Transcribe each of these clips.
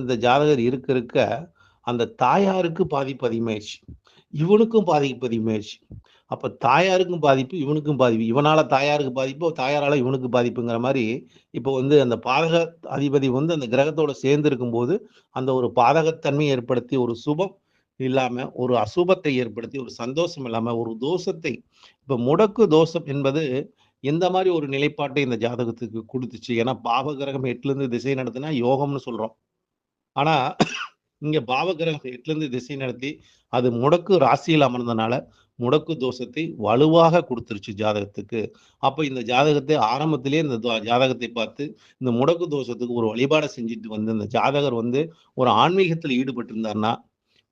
இந்த ஜாதகர் இருக்க இருக்க அந்த தாயாருக்கு பாதிப்பு அதிகமாயிடுச்சு இவனுக்கும் பாதிப்பு அதிகமாயிடுச்சு அப்போ தாயாருக்கும் பாதிப்பு இவனுக்கும் பாதிப்பு. இவனால தாயாருக்கு பாதிப்பு தாயாரால இவனுக்கு பாதிப்புங்கிற மாதிரி இப்போ வந்து அந்த பாதக அதிபதி வந்து அந்த கிரகத்தோட சேர்ந்து இருக்கும்போது அந்த ஒரு பாதகத்தன்மை ஏற்படுத்தி ஒரு சுபம் இல்லாம ஒரு அசுபத்தை ஏற்படுத்தி ஒரு சந்தோஷம் இல்லாம ஒரு தோஷத்தை இப்போ முடக்கு தோஷம் என்பது எந்த மாதிரி ஒரு நிலைப்பாட்டை இந்த ஜாதகத்துக்கு கொடுத்துச்சு? ஏன்னா பாவ கிரகம் எட்டுல இருந்து திசை நடத்தினா யோகம்னு சொல்றோம். ஆனா இங்க பாவகிரகம் எட்டுலேருந்து திசை நடத்தி அது முடக்கு ராசியில் அமர்ந்தனால முடக்கு தோஷத்தை வலுவாக கொடுத்துருச்சு ஜாதகத்துக்கு. அப்போ இந்த ஜாதகத்தை ஆரம்பத்திலே இந்த ஜாதகத்தை பார்த்து இந்த முடக்கு தோஷத்துக்கு ஒரு வழிபாடை செஞ்சுட்டு வந்து இந்த ஜாதகர் வந்து ஒரு ஆன்மீகத்தில் ஈடுபட்டிருந்தார்னா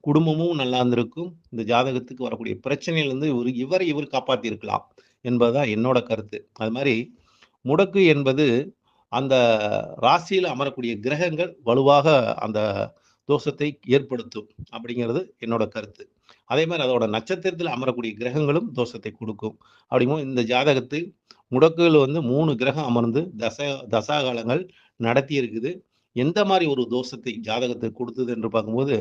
குடும்பமும் நல்லா இருந்திருக்கும். இந்த ஜாதகத்துக்கு வரக்கூடிய பிரச்சனையிலிருந்து இவர் இவரை இவர் காப்பாற்றியிருக்கலாம் என்பதுதான் என்னோட கருத்து. அது மாதிரி முடக்கு என்பது அந்த ராசியில் அமரக்கூடிய கிரகங்கள் வலுவாக அந்த தோஷத்தை ஏற்படுத்தும் அப்படிங்கிறது என்னோட கருத்து. அதே மாதிரி அதோட நட்சத்திரத்தில் அமரக்கூடிய கிரகங்களும் தோஷத்தை கொடுக்கும். அப்படிங்கும்போது இந்த ஜாதகத்தில் முடக்குகள் வந்து மூணு கிரகம் அமர்ந்து தச தசாகாலங்கள் நடத்தி இருக்குது. எந்த மாதிரி ஒரு தோஷத்தை ஜாதகத்துக்கு கொடுத்தது என்று பார்க்கும்போது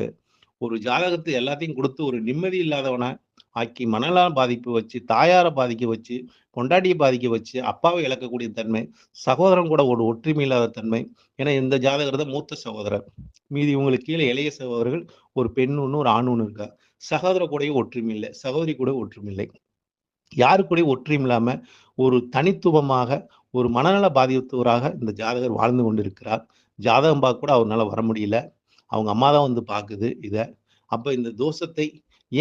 ஒரு ஜாதகத்தை எல்லாத்தையும் கொடுத்து ஒரு நிம்மதி இல்லாதவனை ஆக்கி மனநல பாதிப்பு வச்சு தாயாரை பாதிக்க வச்சு பொண்டாட்டியை பாதிக்க வச்சு அப்பாவை இழக்கக்கூடிய தன்மை சகோதரன் கூட ஒரு ஒற்றுமை இல்லாத தன்மை ஏன்னா இந்த ஜாதகர் தான் மூத்த சகோதரர். மீதி இவங்களுக்கு கீழே இளைய சகோதரர்கள் ஒரு பெண் ஒன்று ஒரு ஆண் ஒன்று இருக்கா? சகோதர கூடயும் ஒற்றுமை இல்லை சகோதரி கூட ஒற்றுமை இல்லை. யாரு கூடயும் ஒற்றுமை இல்லாமல் ஒரு தனித்துவமாக ஒரு மனநல பாதித்தவராக இந்த ஜாதகர் வாழ்ந்து கொண்டிருக்கிறார். ஜாதகம் பார்க்க கூட அவரால் வர முடியல. அவங்க அம்மா தான் வந்து பார்க்குது இதை. அப்போ இந்த தோஷத்தை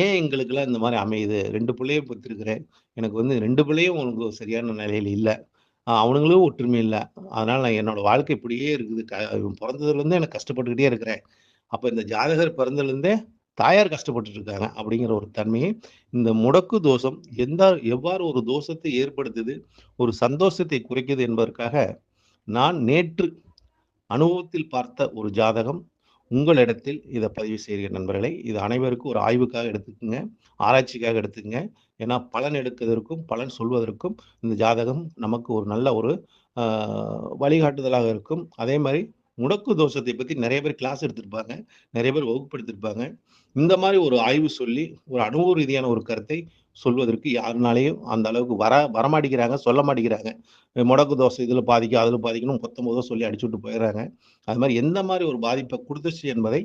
ஏன் எங்களுக்கெல்லாம் இந்த மாதிரி அமையுது? ரெண்டு பிள்ளையும் பெற்றிருக்கிறேன். எனக்கு வந்து ரெண்டு பிள்ளையும் உனக்கு சரியான நிலையில் இல்லை. அவனுங்களும் ஒற்றுமை இல்லை. அதனால் நான் என்னோட வாழ்க்கை இப்படியே இருக்குது. க பிறந்ததுலேருந்தே எனக்கு கஷ்டப்பட்டுக்கிட்டே இருக்கிறேன். அப்போ இந்த ஜாதகர் பிறந்ததுலேருந்தே தாயார் கஷ்டப்பட்டுட்டு இருக்காங்க அப்படிங்கிற ஒரு தன்மையை இந்த முடக்கு தோஷம் எந்த எவ்வாறு ஒரு தோஷத்தை ஏற்படுத்துது ஒரு சந்தோஷத்தை குறைக்குது என்பதற்காக நான் நேற்று அனுபவத்தில் பார்த்த ஒரு ஜாதகம். உங்களிடத்தில் இதை பதிவு செய்கிற நண்பர்களை. இது அனைவருக்கும் ஒரு ஆய்வுக்காக எடுத்துக்கோங்க. ஆராய்ச்சிக்காக எடுத்துக்கங்க. ஏன்னா பலன் எடுக்கிறதற்கும் பலன் சொல்வதற்கும் இந்த ஜாதகம் நமக்கு ஒரு நல்ல ஒரு வழிகாட்டுதலாக இருக்கும். அதே மாதிரி முடக்கு தோஷத்தை பற்றி நிறைய பேர் கிளாஸ் எடுத்திருப்பாங்க. நிறைய பேர் வகுப்பு எடுத்திருப்பாங்க. இந்த மாதிரி ஒரு ஆய்வு சொல்லி ஒரு அனுபவ ரீதியான ஒரு கருத்தை சொல்வதற்கு யாருனாலையும் அந்த அளவுக்கு வர வரமாட்டேங்கிறாங்க சொல்ல மாட்டேங்கிறாங்க. முடக்கு தோசை இதில் பாதிக்கும் அதில் பாதிக்கணும் பத்தொன்பதோ சொல்லி அடிச்சு விட்டு போயிடுறாங்க. அது மாதிரி எந்த மாதிரி ஒரு பாதிப்பை கொடுத்துச்சு என்பதை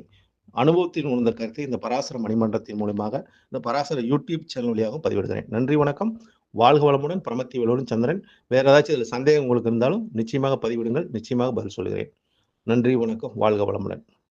அனுபவத்தில் உணர்ந்த கருத்தை இந்த பராசர மணிமன்றத்தின் மூலமாக இந்த பராசர யூடியூப் சேனல் வழியாக பதிவிடுகிறேன். நன்றி வணக்கம். வாழ்க வளமுடன் பிரமத்தி வலுடன் சந்திரன். வேற ஏதாச்சும் இதில் சந்தேகம் உங்களுக்கு இருந்தாலும் நிச்சயமாக பதிவிடுங்கள் நிச்சயமாக பதில் சொல்கிறேன். நன்றி வணக்கம். வாழ்க வளமுடன்.